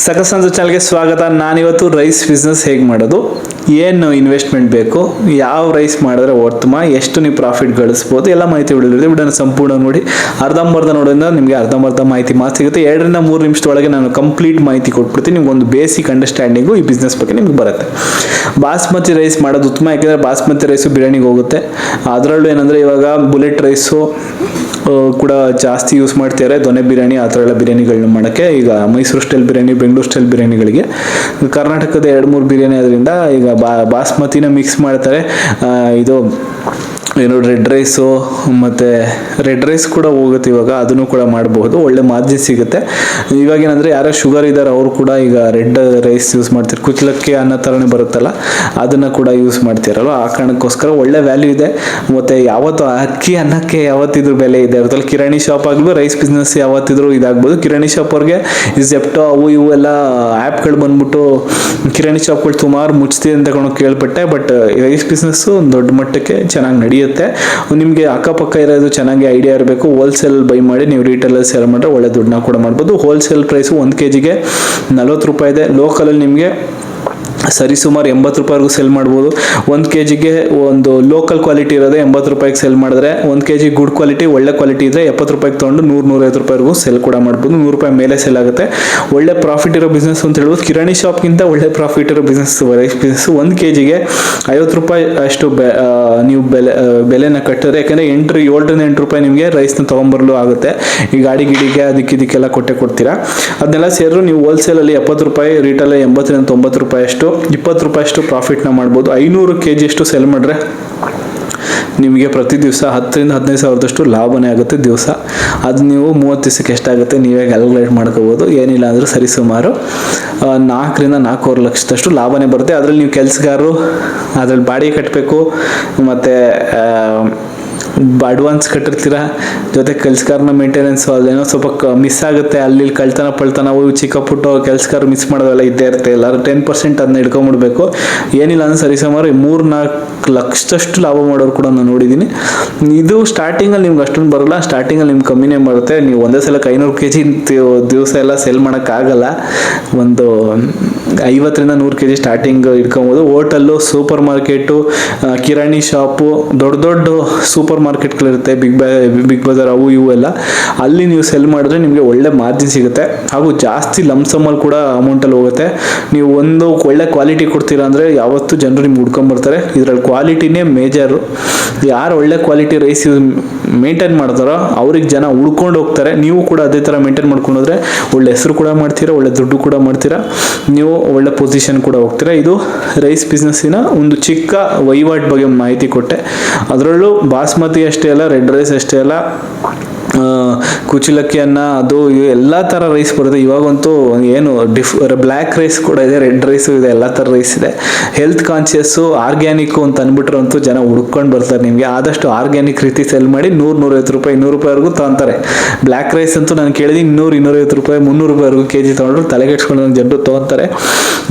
ಸಕಸಂದ್ರ ಚಾನಲ್ಗೆ ಸ್ವಾಗತ. ನಾನಿವತ್ತು ರೈಸ್ ಬಿಸ್ನೆಸ್ ಹೇಗೆ ಮಾಡೋದು? ಏನು ಇನ್ವೆಸ್ಟ್ಮೆಂಟ್ ಬೇಕು? ಯಾವ ರೈಸ್ ಮಾಡಿದ್ರೆ ಉತ್ತಮ ಎಷ್ಟು ನೀವು ಪ್ರಾಫಿಟ್ ಗಳಿಸ್ಬೋದು? ಎಲ್ಲ ಮಾಹಿತಿ ಬಿಡಲಿದೆ ವಿಡಿಯೋನ ಸಂಪೂರ್ಣ ನೋಡಿ. ಅರ್ಧಂಬರ್ಧ ನೋಡೋದ್ರಿಂದ ನಿಮಗೆ ಅರ್ಧಂಬರ್ಧ ಮಾಹಿತಿ ಮಾತ್ರ ಸಿಗುತ್ತೆ. ಎರಡರಿಂದ ಮೂರು ನಿಮಿಷದೊಳಗೆ ನಾನು ಕಂಪ್ಲೀಟ್ ಮಾಹಿತಿ ಕೊಟ್ಬಿಡ್ತೀನಿ. ನಿಮ್ಗೆ ಒಂದು ಬೇಸಿಕ್ ಅಂಡರ್ಸ್ಟ್ಯಾಂಡಿಂಗು ಈ ಬಿಸ್ನೆಸ್ ಬಗ್ಗೆ ನಿಮ್ಗೆ ಬರುತ್ತೆ. ಬಾಸ್ಮತಿ ರೈಸ್ ಮಾಡೋದು ಉತ್ತಮ. ಯಾಕೆಂದರೆ ಬಾಸ್ಮತಿ ರೈಸು ಬಿರಿಯಾನಿಗೆ ಹೋಗುತ್ತೆ. ಅದರಲ್ಲೂ ಏನಂದರೆ ಇವಾಗ ಬುಲೆಟ್ ರೈಸು ಕೂಡ ಜಾಸ್ತಿ ಯೂಸ್ ಮಾಡ್ತಿದ್ದಾರೆ ದೊನೆ ಬಿರಿಯಾನಿ, ಆ ಥರ ಎಲ್ಲ ಬಿರಿಯಾನಿಗಳನ್ನ ಮಾಡೋಕ್ಕೆ. ಈಗ ಮೈಸೂರು ಸ್ಟೈಲ್ ಬಿರಿಯಾನಿ, ಬೆಂಗಳೂರು ಸ್ಟೈಲ್ ಬಿರಿಯಾನಿಗಳಿಗೆ. ಕರ್ನಾಟಕದ ಎರಡು ಮೂರು ಬಿರಿಯಾನಿ ಅದರಿಂದ ಈಗ ಬಾಸ್ಮತಿನ ಮಿಕ್ಸ್ ಮಾಡ್ತಾರೆ. ಇದು ಏನು ರೆಡ್ ರೈಸು ಮತ್ತು ರೆಡ್ ರೈಸ್ ಕೂಡ ಹೋಗುತ್ತೆ ಇವಾಗ, ಅದನ್ನು ಕೂಡ ಮಾಡಬಹುದು. ಒಳ್ಳೆ ಮಾರ್ಜಿನ್ ಸಿಗುತ್ತೆ. ಇವಾಗ ಏನಂದರೆ ಯಾರೋ ಶುಗರ್ ಇದ್ದಾರೆ, ಅವರು ಕೂಡ ಈಗ ರೆಡ್ ರೈಸ್ ಯೂಸ್ ಮಾಡ್ತಾರೆ, ಕುಚ್ಚಲಕ್ಕಿ ಅನ್ನೋ ಥರನೇ ಬರುತ್ತಲ್ಲ, ಅದನ್ನು ಕೂಡ ಯೂಸ್ ಮಾಡ್ತಿರಲ್ಲ ಆ ಕಾರಣಕ್ಕೋಸ್ಕರ ಒಳ್ಳೆ ವ್ಯಾಲ್ಯೂ ಇದೆ. ಮತ್ತು ಯಾವತ್ತು ಅಕ್ಕಿ ಅನ್ನಕ್ಕೆ ಯಾವತ್ತಿದ್ರು ಬೆಲೆ ಇದೆ. ಅದರಲ್ಲಿ ಕಿರಾಣಿ ಶಾಪ್ ಆಗಲಿ ರೈಸ್ ಬಿಸ್ನೆಸ್ ಯಾವತ್ತಿದ್ರು ಇದಾಗ್ಬೋದು. ಕಿರಾಣಿ ಶಾಪ್ ಅವ್ರಿಗೆ ಜೆಪ್ಟೋ ಅವು ಇವು ಎಲ್ಲ ಆ್ಯಪ್ಗಳು ಬಂದ್ಬಿಟ್ಟು ಕಿರಾಣಿ ಶಾಪ್ಗಳು ಸುಮಾರು ಮುಚ್ಚಿದೆ ಅಂತ ಕೇಳ್ಪಟ್ಟೆ ಬಟ್ ರೈಸ್ ಬಿಸ್ನೆಸ್ಸು ದೊಡ್ಡ ಮಟ್ಟಕ್ಕೆ ಚೆನ್ನಾಗಿ ನಡೆಯುತ್ತೆ. ನಿಮಗೆ ಅಕ್ಕಪಕ್ಕ ಇರೋದು ಚೆನ್ನಾಗಿ ಐಡಿಯಾ ಇರಬೇಕು. ಹೋಲ್ಸೇಲ್ ಬೈ ಮಾಡಿ ನೀವು ರೀಟೇಲಲ್ಲಿ ಸೇಲ್ ಮಾಡಿದ್ರೆ ಒಳ್ಳೆ ದುಡ್ಡನ್ನ ಕೂಡ ಮಾಡ್ಬೋದು. ಹೋಲ್ಸೇಲ್ ಪ್ರೈಸು ಒಂದು ಕೆ ಜಿಗೆ ನಲ್ವತ್ತು ರೂಪಾಯಿ ಇದೆ. ಲೋಕಲಲ್ಲಿ ನಿಮಗೆ ಸರಿ, ಸುಮಾರು ಎಂಬತ್ತು ರೂಪಾಯಿವರೆಗೂ ಸೆಲ್ ಮಾಡ್ಬೋದು. ಒಂದು ಕೆ ಜಿಗೆ ಒಂದು ಲೋಕಲ್ ಕ್ವಾಲಿಟಿ ಇರೋದೇ ಎಂಬತ್ತು ರೂಪಾಯಿಗೆ ಸೆಲ್ ಮಾಡಿದ್ರೆ, ಒಂದು ಕೆ ಜಿ ಗುಡ್ ಕ್ವಾಲಿಟಿ ಒಳ್ಳೆ ಕ್ವಾಲಿಟಿ ಇದ್ದರೆ ಎಪ್ಪತ್ತು ರೂಪಾಯಿಗೆ ತೊಗೊಂಡು ನೂರು, ನೂರೈವತ್ತು ರೂಪಾಯಿವರೆಗೂ ಸೆಲ್ ಕೂಡ ಮಾಡ್ಬೋದು. ನೂರು ರೂಪಾಯಿ ಮೇಲೆ ಸೆಲ್ ಆಗುತ್ತೆ. ಒಳ್ಳೆ ಪ್ರಾಫಿಟ್ ಇರೋ ಬಿಸ್ನೆಸ್ ಅಂತ ಹೇಳ್ಬೋದು. ಕಿರಾಣಿ ಶಾಪ್ಗಿಂತ ಒಳ್ಳೆ ಪ್ರಾಫಿಟ್ ಇರೋ ಬಿಸ್ನೆಸ್ ರೈಸ್ ಬಿಸ್ನೆಸ್ ಒಂದು ಕೆ ಜಿಗೆ ಐವತ್ತು ರೂಪಾಯಿ ಅಷ್ಟು ಬೆ ನೀವು ಬೆಲೆ ಬೆಲೆನ ಕಟ್ಟಿದ್ರೆ, ಯಾಕಂದರೆ ಎಂಟು ಏಳರಿಂದ ಎಂಟು ರೂಪಾಯಿ ನಿಮಗೆ ರೈಸ್ನ ತೊಗೊಂಬರಲು ಆಗುತ್ತೆ. ಈ ಗಾಡಿ ಗಿಡಿಗೆ ಅದಕ್ಕೆ ಇದಕ್ಕೆಲ್ಲ ಕೊಟ್ಟೆ ಕೊಡ್ತೀರಾ. ಅದನ್ನೆಲ್ಲ ಸೇರಿದ್ರು ನೀವು ಹೋಲ್ಸೇಲಲ್ಲಿ ಎಪ್ಪತ್ತು ರೂಪಾಯಿ ರೀಟೇಲಲ್ಲಿ ಎಂಬತ್ತರಿಂದ ತೊಂಬತ್ತು ರೂಪಾಯಿ ಅಷ್ಟು ಇಪ್ಪತ್ತು ರೂಪಾಯಿ ಅಷ್ಟು ಪ್ರಾಫಿಟ್ನ ಮಾಡ್ಬೋದು. ಐನೂರು ಕೆ ಜಿ ಅಷ್ಟು ಸೆಲ್ ಮಾಡಿದ್ರೆ ನಿಮಗೆ ಪ್ರತಿ ದಿವಸ ಹತ್ತರಿಂದ ಹದಿನೈದು ಸಾವಿರದಷ್ಟು ಲಾಭನೇ ಆಗುತ್ತೆ ದಿವಸ. ಅದು ನೀವು ಮೂವತ್ತು ದಿವಸಕ್ಕೆ ಎಷ್ಟಾಗುತ್ತೆ ನೀವೇ ಕ್ಯಾಲ್ಕುಲೇಟ್ ಮಾಡ್ಕೋಬೋದು. ಏನಿಲ್ಲ ಅಂದರೂ ಸರಿ ಸುಮಾರು ಆ, ನಾಲ್ಕರಿಂದ ನಾಲ್ಕೂವರೆ ಲಕ್ಷದಷ್ಟು ಲಾಭನೇ ಬರುತ್ತೆ. ಅದರಲ್ಲಿ ನೀವು ಕೆಲಸಗಾರರು ಅದರಲ್ಲಿ ಬಾಡಿಗೆ ಕಟ್ಟಬೇಕು ಮತ್ತು ಅಡ್ವಾನ್ಸ್ ಕಟ್ಟಿರ್ತೀರ? ಜೊತೆ ಕೆಲಸಕಾರನ ಮೇಂಟೆನೆನ್ಸ್ ಅಲ್ಲೇನೋ ಸ್ವಲ್ಪ ಮಿಸ್ ಆಗುತ್ತೆ. ಅಲ್ಲಿ ಕಳ್ತನ ಪಳ್ತನ ಅವು ಚಿಕ್ಕ ಪುಟ್ಟ ಕೆಲಸಕಾರ ಮಿಸ್ ಮಾಡೋದೆಲ್ಲ ಇದ್ದೇ ಇರುತ್ತೆ. ಎಲ್ಲರೂ ಟೆನ್ ಪರ್ಸೆಂಟ್ ಅದನ್ನ ಹಿಡ್ಕೊಂಬಿಡ್ಬೇಕು. ಏನಿಲ್ಲ ಅಂದ್ರೆ ಸರಿ ಸುಮಾರು ಮೂರು ನಾಲ್ಕು ಲಕ್ಷದಷ್ಟು ಲಾಭ ಮಾಡೋರು ಕೂಡ ನಾನು ನೋಡಿದ್ದೀನಿ. ಇದು ಸ್ಟಾರ್ಟಿಂಗಲ್ಲಿ ನಿಮ್ಗೆ ಅಷ್ಟೊಂದು ಬರಲ್ಲ. ಸ್ಟಾರ್ಟಿಂಗಲ್ಲಿ ನಿಮ್ಗೆ ಕಮ್ಮಿನೇ ಬರುತ್ತೆ. ನೀವು ಒಂದೇ ಸಲಕ್ಕೆ ಐನೂರು ಕೆ ಜಿ ದಿವಸ ಎಲ್ಲ ಸೆಲ್ ಮಾಡೋಕ್ಕಾಗಲ್ಲ. ಒಂದು ಐವತ್ತರಿಂದ ನೂರು ಕೆ ಜಿ ಸ್ಟಾರ್ಟಿಂಗ್ ಇಟ್ಕೊಬೋದು ಹೋಟೆಲ್ಲು ಸೂಪರ್ ಮಾರ್ಕೆಟು ಕಿರಾಣಿ ಶಾಪು ದೊಡ್ಡ ದೊಡ್ಡ ಸೂಪರ್ ಮಾರ್ಕೆಟ್ಗಳಿರುತ್ತೆ ಬಿಗ್ ಬಾ ಬಿಗ್ ಬಜಾರ್ ಅವು ಇವು ಎಲ್ಲ. ಅಲ್ಲಿ ನೀವು ಸೆಲ್ ಮಾಡಿದ್ರೆ ನಿಮಗೆ ಒಳ್ಳೆ ಮಾರ್ಜಿನ್ ಸಿಗುತ್ತೆ. ಹಾಗೂ ಜಾಸ್ತಿ ಲಮ್ಸಮ್ಮಲ್ಲಿ ಕೂಡ ಅಮೌಂಟಲ್ಲಿ ಹೋಗುತ್ತೆ. ನೀವು ಒಂದು ಒಳ್ಳೆ ಕ್ವಾಲಿಟಿ ಕೊಡ್ತೀರಾ ಅಂದರೆ ಯಾವತ್ತೂ ಜನರು ನಿಮ್ಗೆ ಹುಡ್ಕೊಂಬರ್ತಾರೆ. ಇದರಲ್ಲಿ ಕ್ವಾಲಿಟಿನೇ ಮೇಜರು ಯಾರು ಒಳ್ಳೆ ಕ್ವಾಲಿಟಿ ರೈಸ್ ಮೇಂಟೈನ್ ಮಾಡ್ತಾರೋ ಅವ್ರಿಗೆ ಜನ ಉಳ್ಕೊಂಡು ಹೋಗ್ತಾರೆ. ನೀವು ಕೂಡ ಅದೇ ಥರ ಮೇಂಟೈನ್ ಮಾಡ್ಕೊಂಡೋದ್ರೆ ಒಳ್ಳೆ ಹೆಸರು ಕೂಡ ಮಾಡ್ತೀರಾ, ಒಳ್ಳೆ ದುಡ್ಡು ಕೂಡ ಮಾಡ್ತೀರಾ. ನೀವು ಒಳ್ಳೆ ಪೊಸಿಷನ್ ಕೂಡ ಹೋಗ್ತೀರಾ. ಇದು ರೈಸ್ ಬಿಸ್ನೆಸ್ಸಿನ ಒಂದು ಚಿಕ್ಕ ವಹಿವಾಟ್ ಬಗ್ಗೆ ಮಾಹಿತಿ ಕೊಟ್ಟೆ. ಅದರಲ್ಲೂ ಬಾಸ್ಮತಿ ಅಷ್ಟೇ ಅಲ್ಲ ರೆಡ್ ರೈಸ್ ಅಷ್ಟೇ ಅಲ್ಲ. ಕುಚಿಲಕ್ಕಿ ಅನ್ನ ಅದು ಎಲ್ಲ ಥರ ರೈಸ್ ಬರುತ್ತೆ. ಇವಾಗಂತೂ ಏನು ಡಿಫ್ ಬ್ಲ್ಯಾಕ್ ರೈಸ್ ಕೂಡ ಇದೆ ರೆಡ್ ರೈಸು ಇದೆ, ಎಲ್ಲ ಥರ ರೈಸ್ ಇದೆ. ಹೆಲ್ತ್ ಕಾನ್ಶಿಯಸ್ಸು ಆರ್ಗ್ಯಾನಿಕ್ಕು ಅಂತ ಅಂದ್ಬಿಟ್ರೆ ಅಂತೂ ಜನ ಹುಡ್ಕೊಂಡು ಬರ್ತಾರೆ ನಿಮಗೆ. ಆದಷ್ಟು ಆರ್ಗ್ಯಾನಿಕ್ ರೀತಿ ಸೆಲ್ ಮಾಡಿ ನೂರು, ನೂರೈವತ್ತು ರೂಪಾಯಿ, ಇನ್ನೂರು ರೂಪಾಯಿವರೆಗೂ ತಗೊಂತಾರೆ. ಬ್ಲ್ಯಾಕ್ ರೈಸ್ ಅಂತೂ ನಾನು ಕೇಳಿದ್ದೀನಿ, ಇನ್ನೂರು, ಇನ್ನೂರೈವತ್ತು ರೂಪಾಯಿ, ಮುನ್ನೂರು ರೂಪಾಯಿವರೆಗೂ ಕೆ ಜಿ ತೊಗೊಂಡ್ರು ತಲೆಗೆಟ್ಸ್ಕೊಂಡು ಜನರು ತೊಗೊತಾರೆ.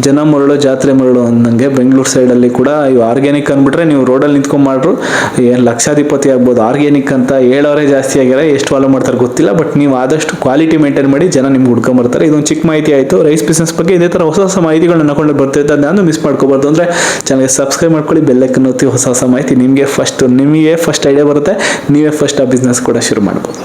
ಜನ ಮರಳು, ಜಾತ್ರೆ ಮರಳು ಅಂದಂಗೆ ಬೆಂಗಳೂರು ಸೈಡಲ್ಲಿ ಕೂಡ ಇವು ಆರ್ಗ್ಯಾನಿಕ್ ಅಂದ್ಬಿಟ್ರೆ ನೀವು ರೋಡಲ್ಲಿ ನಿಂತ್ಕೊಂಡು ಮಾಡ್ರು. ಏನು ಲಕ್ಷಾಧಿಪತಿ ಆಗ್ಬೋದು. ಆರ್ಗ್ಯಾನಿಕ್ ಅಂತ ಹೇಳೋರೇ ಜಾಸ್ತಿ ಆಗ್ಯಾರ ಎಷ್ಟು ಫಾಲೋ ಮಾಡ್ತಾರೆ ಗೊತ್ತಿಲ್ಲ ಬಟ್ ನೀವು ಆದಷ್ಟು ಕ್ವಾಲಿಟಿ ಮೇಂಟೈನ್ ಮಾಡಿ ಜನ ನಿಮ್ಗೆ ಹುಡ್ಕೊಂಬರ್ತಾರೆ. ಇದೊಂದು ಚಿಕ್ಕ ಮಾಹಿತಿ ಆಯಿತು. ರೈಸ್ ಬಿಸ್ನೆಸ್ ಬಗ್ಗೆ ಇದೇ ಥರ ಹೊಸ ಹೊಸ ಮಾಹಿತಿಗಳನ್ನ ನಕೊಂಡು ಬರ್ತಿದ್ದೆ ನಾನು ಮಿಸ್ ಮಾಡ್ಕೋಬಾರ್ದು. ಅಂದರೆ ಚಾನಲ್ಗೆ ಸಬ್ಸ್ಕ್ರೈಬ್ ಮಾಡ್ಕೊಳ್ಳಿ ಬೆಲ್ಲಕ್ಕೆ ಒತ್ತಿ ಹೊಸ ಹೊಸ ಮಾಹಿತಿ ನಿಮಗೆ ಫಸ್ಟ್ ನಿಮಗೆ ಫಸ್ಟ್ ಐಡಿಯಾ ಬರುತ್ತೆ. ನೀವೇ ಫಸ್ಟ್ ಆ ಬಿಸ್ನೆಸ್ ಕೂಡ ಶುರು ಮಾಡ್ಬೋದು.